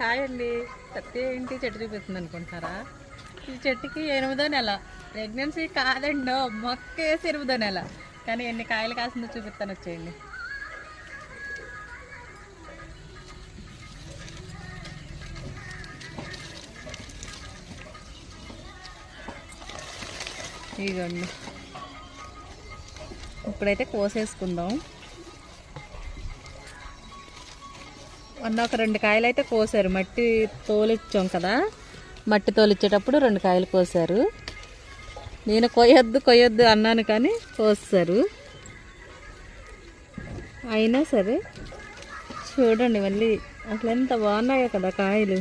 Hi అండి. సత్య ఏంటి? చెట్టు చూపిస్తుంది అనుకుంటారా ఈ చెట్టుకి ఎనిమిదో నెల. ప్రెగ్నెన్సీ కాదండో మొక్క వేసి ఎనిమిదో నెల. కానీ ఎన్ని కాయలు కాసిందో చూపిస్తాను వచ్చేయండి. ఇదిగోండి. ఇప్పుడైతే కోసేసుకుందాం. మొన్న ఒక రెండు కాయలు అయితే కోసారు. మట్టి తోలిచ్చాం కదా. మట్టి తోలిచ్చేటప్పుడు రెండు కాయలు కోసారు. నేను కొయ్యొద్దు కొయ్యొద్దు అన్నాను కానీ కోస్తారు. అయినా సరే చూడండి మళ్ళీ అసలు ఎంత బాగున్నాయో కదా కాయలు.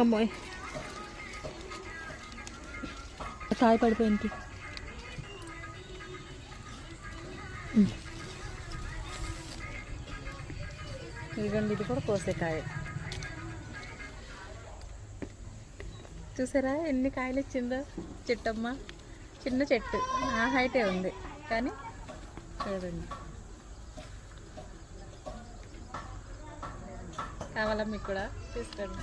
అమ్మాయి. కాయ పడిపోయింది ఇదిగోండి ఇది కూడా కోసే కాయ చూసారా ఎన్ని కాయలు ఇచ్చిందో చెట్టమ్మ? చిన్న చెట్టు. నా హైటే ఉంది. కానీ చూడండి. కావాలా మీకు కూడా? తీసుకోండి